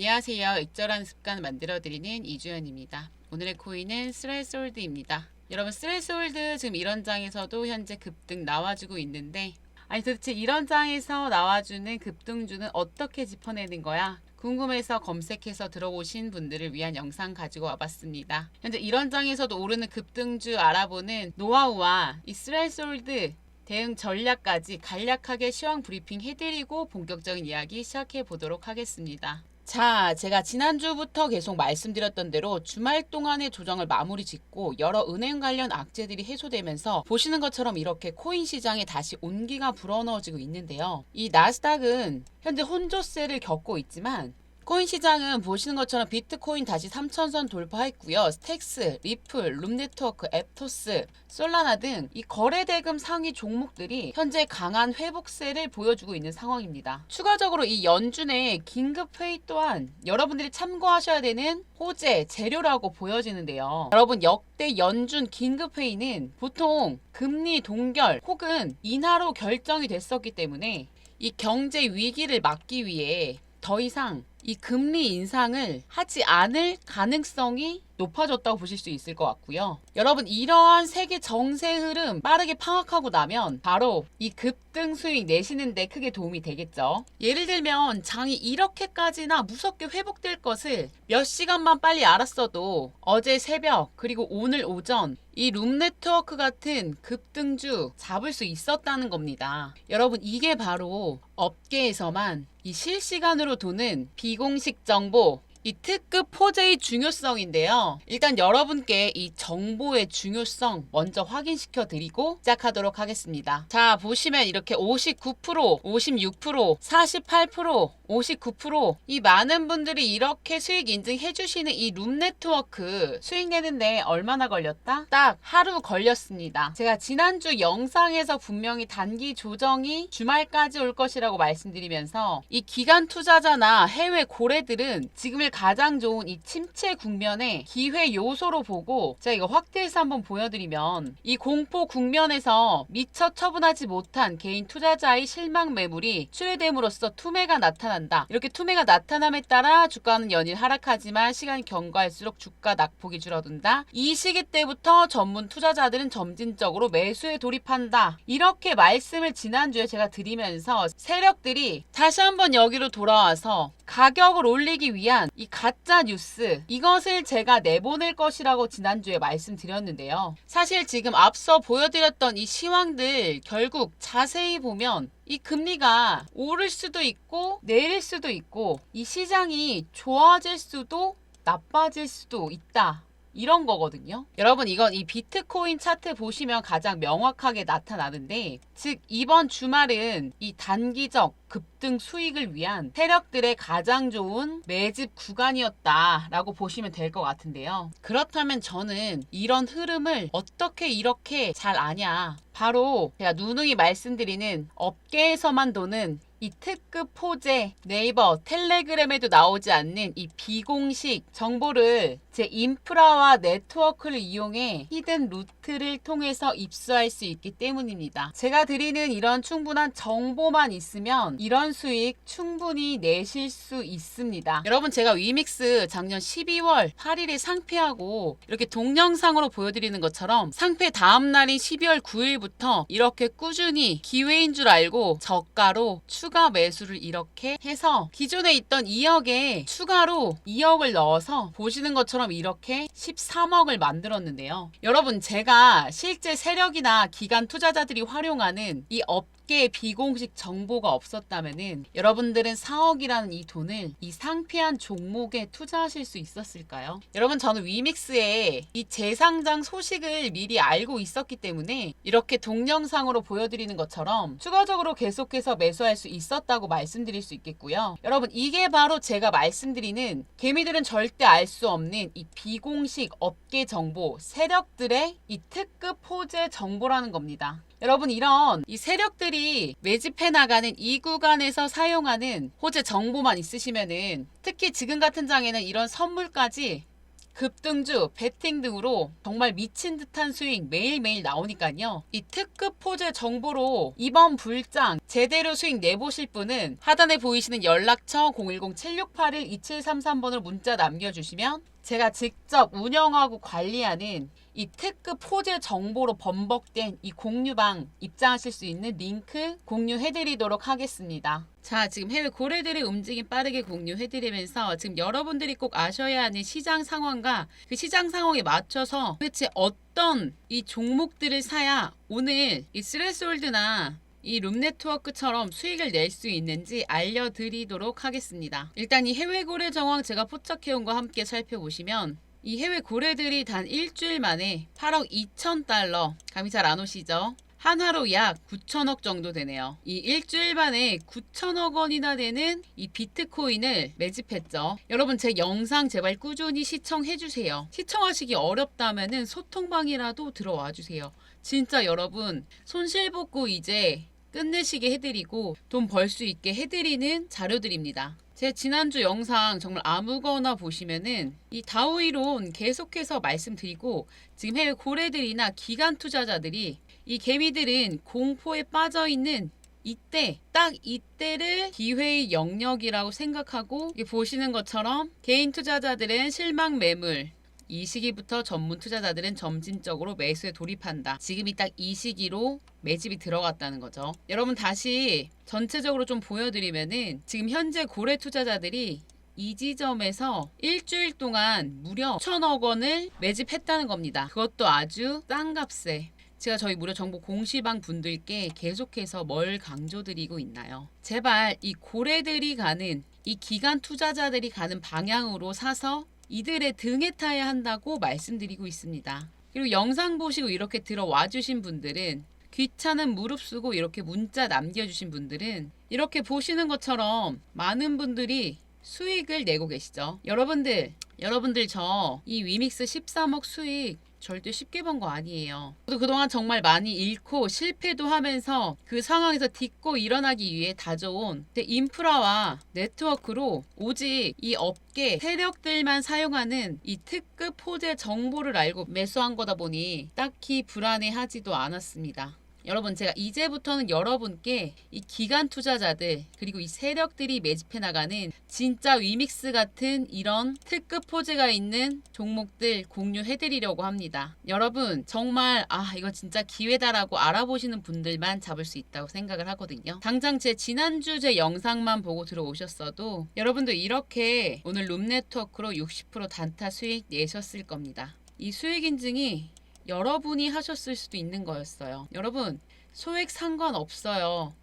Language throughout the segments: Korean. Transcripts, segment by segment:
안녕하세요. 익절한 습관 만들어드리는 이주연입니다. 오늘의 코인은 스레솔드입니다. 여러분 스레솔드 지금 이런 장에서도 현재 급등 나와주고 있는데 아니 도대체 이런 장에서 나와주는 급등주는 어떻게 짚어내는 거야? 궁금해서 검색해서 들어오신 분들을 위한 영상 가지고 와봤습니다. 현재 이런 장에서도 오르는 급등주 알아보는 노하우와 이 스레솔드 대응 전략까지 간략하게 시황 브리핑 해드리고 본격적인 이야기 시작해 보도록 하겠습니다. 자, 제가 지난주부터 계속 말씀드렸던 대로 주말 동안의 조정을 마무리 짓고 여러 은행 관련 악재들이 해소되면서 보시는 것처럼 이렇게 코인 시장에 다시 온기가 불어넣어지고 있는데요. 이 나스닥은 현재 혼조세를 겪고 있지만 코인 시장은 보시는 것처럼 비트코인 다시 3천선 돌파했고요. 스택스, 리플, 룸네트워크, 앱토스, 솔라나 등 이 거래 대금 상위 종목들이 현재 강한 회복세를 보여주고 있는 상황입니다. 추가적으로 이 연준의 긴급 회의 또한 여러분들이 참고하셔야 되는 호재, 재료라고 보여지는데요. 여러분 역대 연준 긴급 회의는 보통 금리 동결 혹은 인하로 결정이 됐었기 때문에 이 경제 위기를 막기 위해 더 이상 이 금리 인상을 하지 않을 가능성이 높아졌다고 보실 수 있을 것 같고요. 여러분 이러한 세계 정세 흐름 빠르게 파악하고 나면 바로 이 급등 수익 내시는 데 크게 도움이 되겠죠. 예를 들면 장이 이렇게까지나 무섭게 회복될 것을 몇 시간만 빨리 알았어도 어제 새벽 그리고 오늘 오전 이 룸네트워크 같은 급등주 잡을 수 있었다는 겁니다. 여러분 이게 바로 업계에서만 이 실시간으로 도는 비공식 정보 이 특급 호재의 중요성인데요. 일단 여러분께 이 정보의 중요성 먼저 확인시켜 드리고 시작하도록 하겠습니다. 자, 보시면 이렇게 59%, 56%, 48%, 59%이 많은 분들이 이렇게 수익 인증해 주시는 이 룸 네트워크 수익 내는데 얼마나 걸렸다? 딱 하루 걸렸습니다. 제가 지난주 영상에서 분명히 단기 조정이 주말까지 올 것이라고 말씀드리면서 이 기간 투자자나 해외 고래들은 지금 을 가장 좋은 이 침체 국면의 기회 요소로 보고 제가 이거 확대해서 한번 보여드리면 이 공포 국면에서 미처 처분하지 못한 개인 투자자의 실망 매물이 출회됨으로써 투매가 나타난다. 이렇게 투매가 나타남에 따라 주가는 연일 하락하지만 시간이 경과할수록 주가 낙폭이 줄어든다. 이 시기 때부터 전문 투자자들은 점진적으로 매수에 돌입한다. 이렇게 말씀을 지난주에 제가 드리면서 세력들이 다시 한번 여기로 돌아와서 가격을 올리기 위한 이 가짜 뉴스 이것을 제가 내보낼 것이라고 지난주에 말씀드렸는데요. 사실 지금 앞서 보여드렸던 이 시황들 결국 자세히 보면 이 금리가 오를 수도 있고 내릴 수도 있고 이 시장이 좋아질 수도 나빠질 수도 있다. 이런 거거든요. 여러분 이건 이 비트코인 차트 보시면 가장 명확하게 나타나는데 즉 이번 주말은 이 단기적 급등 수익을 위한 세력들의 가장 좋은 매집 구간이었다라고 보시면 될 것 같은데요. 그렇다면 저는 이런 흐름을 어떻게 이렇게 잘 아냐? 바로 제가 누누이 말씀드리는 업계에서만 도는 이 특급 호재 네이버 텔레그램에도 나오지 않는 이 비공식 정보를 제 인프라와 네트워크를 이용해 히든 루트를 통해서 입수할 수 있기 때문입니다. 제가 드리는 이런 충분한 정보만 있으면 이런 수익 충분히 내실 수 있습니다. 여러분 제가 위믹스 작년 12월 8일에 상패하고 이렇게 동영상으로 보여드리는 것처럼 상패 다음 날인 12월 9일부터 이렇게 꾸준히 기회인 줄 알고 저가로 추가 매수를 이렇게 해서 기존에 있던 2억에 추가로 2억을 넣어서 보시는 것처럼 이렇게 13억을 만들었는데요. 여러분 제가 실제 세력이나 기관 투자자들이 활용하는 이 업 의 비공식 정보가 없었다면은 여러분들은 4억이라는 이 돈을 이 상피한 종목에 투자하실 수 있었을까요? 여러분 저는 위믹스에 이 재상장 소식을 미리 알고 있었기 때문에 이렇게 동영상으로 보여드리는 것처럼 추가적으로 계속해서 매수할 수 있었다고 말씀드릴 수 있겠고요. 여러분 이게 바로 제가 말씀드리는 개미들은 절대 알 수 없는 이 비공식 업계 정보 세력들의 이 특급 호재 정보라는 겁니다. 여러분 이런 이 세력들이 매집해 나가는 이 구간에서 사용하는 호재 정보만 있으시면은 특히 지금 같은 장에는 이런 선물까지 급등주, 베팅 등으로 정말 미친 듯한 수익 매일매일 나오니까요. 이 특급 포즈 정보로 이번 불장 제대로 수익 내보실 분은 하단에 보이시는 연락처 010-7681-2733번으로 문자 남겨주시면 제가 직접 운영하고 관리하는 이 특급 포즈 정보로 번복된 이 공유방 입장하실 수 있는 링크 공유해드리도록 하겠습니다. 자, 지금 해외 고래들의 움직임 빠르게 공유해드리면서 지금 여러분들이 꼭 아셔야 하는 시장 상황과 그 시장 상황에 맞춰서 도대체 어떤 이 종목들을 사야 오늘 이 스레스홀드나 이 룸네트워크처럼 수익을 낼 수 있는지 알려드리도록 하겠습니다. 일단 이 해외 고래 정황 제가 포착해온 거 함께 살펴보시면 이 해외 고래들이 단 일주일 만에 8억 2천 달러 감이 잘 안 오시죠? 한화로 약 9천억 정도 되네요. 이 일주일 만에 9천억 원이나 되는 이 비트코인을 매집했죠. 여러분 제 영상 제발 꾸준히 시청해 주세요. 시청하시기 어렵다면은 소통방이라도 들어와 주세요. 진짜 여러분 손실복구 이제 끝내시게 해드리고 돈 벌 수 있게 해드리는 자료들입니다. 제 지난주 영상 정말 아무거나 보시면은 이 다우이론 계속해서 말씀드리고 지금 해외 고래들이나 기관 투자자들이 이 개미들은 공포에 빠져 있는 이때 딱 이때를 기회의 영역이라고 생각하고 보시는 것처럼 개인 투자자들은 실망 매물 이 시기부터 전문 투자자들은 점진적으로 매수에 돌입한다. 지금이 딱 이 시기로 매집이 들어갔다는 거죠. 여러분 다시 전체적으로 좀 보여드리면은 지금 현재 고래 투자자들이 이 지점에서 일주일 동안 무려 천억 원을 매집했다는 겁니다. 그것도 아주 싼 값에. 제가 저희 무료 정보 공시방 분들께 계속해서 뭘 강조드리고 있나요? 제발 이 고래들이 가는 이 기간 투자자들이 가는 방향으로 사서 이들의 등에 타야 한다고 말씀드리고 있습니다. 그리고 영상 보시고 이렇게 들어와 주신 분들은 귀찮은 무릅쓰고 이렇게 문자 남겨주신 분들은 이렇게 보시는 것처럼 많은 분들이 수익을 내고 계시죠. 여러분들, 여러분들 저 이 위믹스 13억 수익 절대 쉽게 번 거 아니에요. 저도 그동안 정말 많이 잃고 실패도 하면서 그 상황에서 딛고 일어나기 위해 다져온 제 인프라와 네트워크로 오직 이 업계 세력들만 사용하는 이 특급 포제 정보를 알고 매수한 거다 보니 딱히 불안해하지도 않았습니다. 여러분 제가 이제부터는 여러분께 이 기간 투자자들 그리고 이 세력들이 매집해 나가는 진짜 위믹스 같은 이런 특급 포즈가 있는 종목들 공유해 드리려고 합니다. 여러분 정말 아 이거 진짜 기회다라고 알아보시는 분들만 잡을 수 있다고 생각을 하거든요. 당장 제 지난주 제 영상만 보고 들어오셨어도 여러분도 이렇게 오늘 룸 네트워크로 60% 단타 수익 내셨을 겁니다. 이 수익 인증이 여러분이 하셨을 수도 있는 거였어요. 여러분, 소액 상관없어요.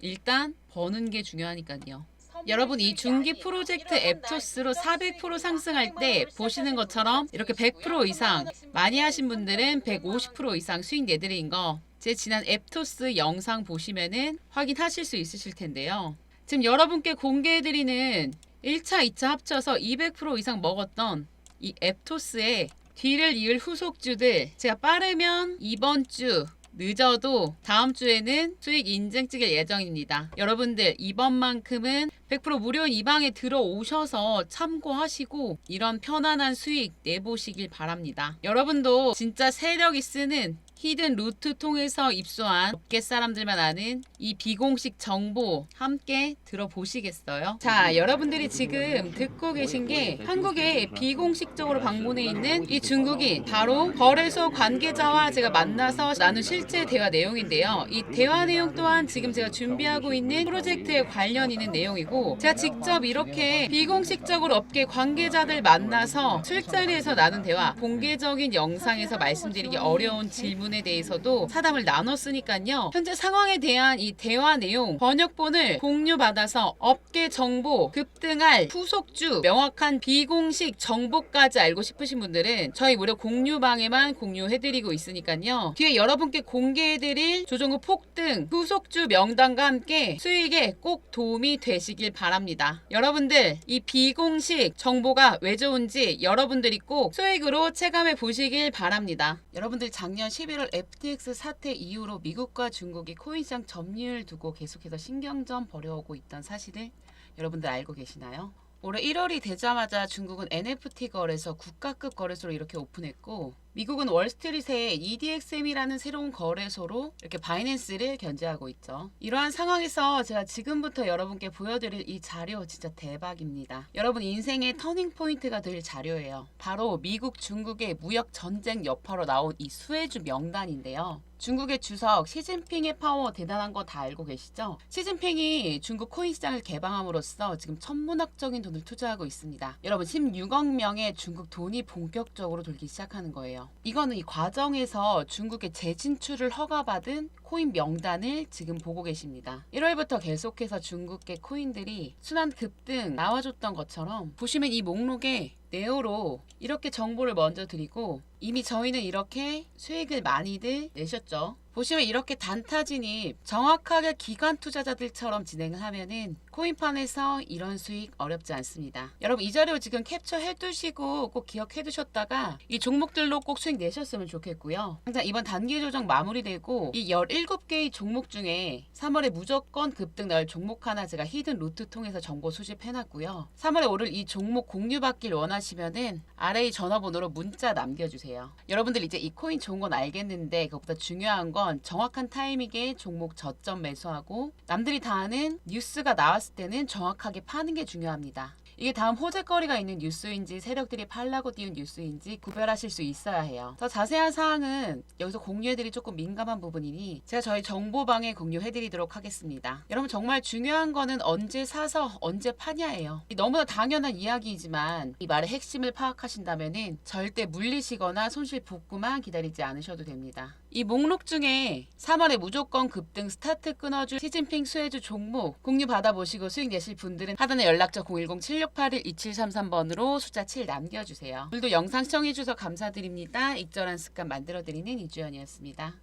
일단 버는 게 중요하니까요. 여러분 이 중기 프로젝트 앱토스로 400% 상승할 때 보시는 것처럼 이렇게 100% 이상 많이 하신 분들은 150% 이상 수익 내드린 거 제 지난 앱토스 영상 보시면은 확인하실 수 있으실 텐데요. 지금 여러분께 공개해드리는 1차, 2차 합쳐서 200% 이상 먹었던 이 앱토스의 뒤를 이을 후속주들 제가 빠르면 이번 주 늦어도 다음 주에는 수익 인증 찍을 예정입니다. 여러분들 이번만큼은 100% 무료인 이 방에 들어오셔서 참고하시고 이런 편안한 수익 내보시길 바랍니다. 여러분도 진짜 세력이 쓰는 히든 루트 통해서 입수한 업계 사람들만 아는 이 비공식 정보 함께 들어보시겠어요? 자, 여러분들이 지금 듣고 계신 게 한국에 비공식적으로 방문해 있는 이 중국인 바로 거래소 관계자와 제가 만나서 나눈 실제 대화 내용인데요. 이 대화 내용 또한 지금 제가 준비하고 있는 프로젝트에 관련 있는 내용이고 제가 직접 이렇게 비공식적으로 업계 관계자들 만나서 술자리에서 나눈 대화 공개적인 영상에서 말씀드리기 어려운 질문에 대해서도 사담을 나눴으니까요. 현재 상황에 대한 이 대화 내용 번역본을 공유받아서 업계 정보 급등할 후속주 명확한 비공식 정보까지 알고 싶으신 분들은 저희 무료 공유방에만 공유해드리고 있으니까요. 뒤에 여러분께 공개해드릴 조정구 폭등 후속주 명단과 함께 수익에 꼭 도움이 되시길 바랍니다. 여러분들 이 비공식 정보가 왜 좋은지 여러분들이 꼭 수익으로 체감해 보시길 바랍니다. 여러분들 작년 11월 FTX 사태 이후로 미국과 중국이 코인시장 점유율 두고 계속해서 신경전 벌여오고 있던 사실을 여러분들 알고 계시나요? 올해 1월이 되자마자 중국은 NFT 거래소 국가급 거래소로 이렇게 오픈했고 미국은 월스트리트에 EDXM이라는 새로운 거래소로 이렇게 바이낸스를 견제하고 있죠. 이러한 상황에서 제가 지금부터 여러분께 보여드릴 이 자료 진짜 대박입니다. 여러분 인생의 터닝 포인트가 될 자료예요. 바로 미국 중국의 무역 전쟁 여파로 나온 이 수혜주 명단인데요. 중국의 주석 시진핑의 파워 대단한 거 다 알고 계시죠? 시진핑이 중국 코인 시장을 개방함으로써 지금 천문학적인 돈을 투자하고 있습니다. 여러분 16억 명의 중국 돈이 본격적으로 돌기 시작하는 거예요. 이거는 이 과정에서 중국의 재진출을 허가받은 코인 명단을 지금 보고 계십니다. 1월부터 계속해서 중국의 코인들이 순환 급등 나와줬던 것처럼 보시면 이 목록에 네오로 이렇게 정보를 먼저 드리고 이미 저희는 이렇게 수익을 많이들 내셨죠. 보시면 이렇게 단타 진입 정확하게 기관 투자자들처럼 진행을 하면은 코인판에서 이런 수익 어렵지 않습니다. 여러분 이 자료 지금 캡처해 두시고 꼭 기억해 두셨다가 이 종목들로 꼭 수익 내셨으면 좋겠고요. 당장 이번 단기 조정 마무리되고 이 17개의 종목 중에 3월에 무조건 급등 나올 종목 하나 제가 히든 루트 통해서 정보 수집해 놨고요. 3월에 오를 이 종목 공유 받길 원하시면은 아래 이 전화번호로 문자 남겨주세요. 여러분들 이제 이 코인 좋은 건 알겠는데 그것보다 중요한 건 정확한 타이밍에 종목 저점 매수하고 남들이 다 아는 뉴스가 나왔을 때는 정확하게 파는 게 중요합니다. 이게 다음 호재거리가 있는 뉴스인지 세력들이 팔라고 띄운 뉴스인지 구별하실 수 있어야 해요. 더 자세한 사항은 여기서 공유해드리 조금 민감한 부분이니 제가 저희 정보방에 공유해드리도록 하겠습니다. 여러분 정말 중요한 거는 언제 사서 언제 파냐예요. 이 너무나 당연한 이야기이지만 이 말의 핵심을 파악하신다면은 절대 물리시거나 손실 복구만 기다리지 않으셔도 됩니다. 이 목록 중에 3월에 무조건 급등 스타트 끊어줄 시진핑 수혜주 종목 공유 받아보시고 수익 내실 분들은 하단에 연락처 010-7681-2733번으로 숫자 7 남겨주세요. 오늘도 영상 시청해주셔서 감사드립니다. 익절한 습관 만들어드리는 이주연이었습니다.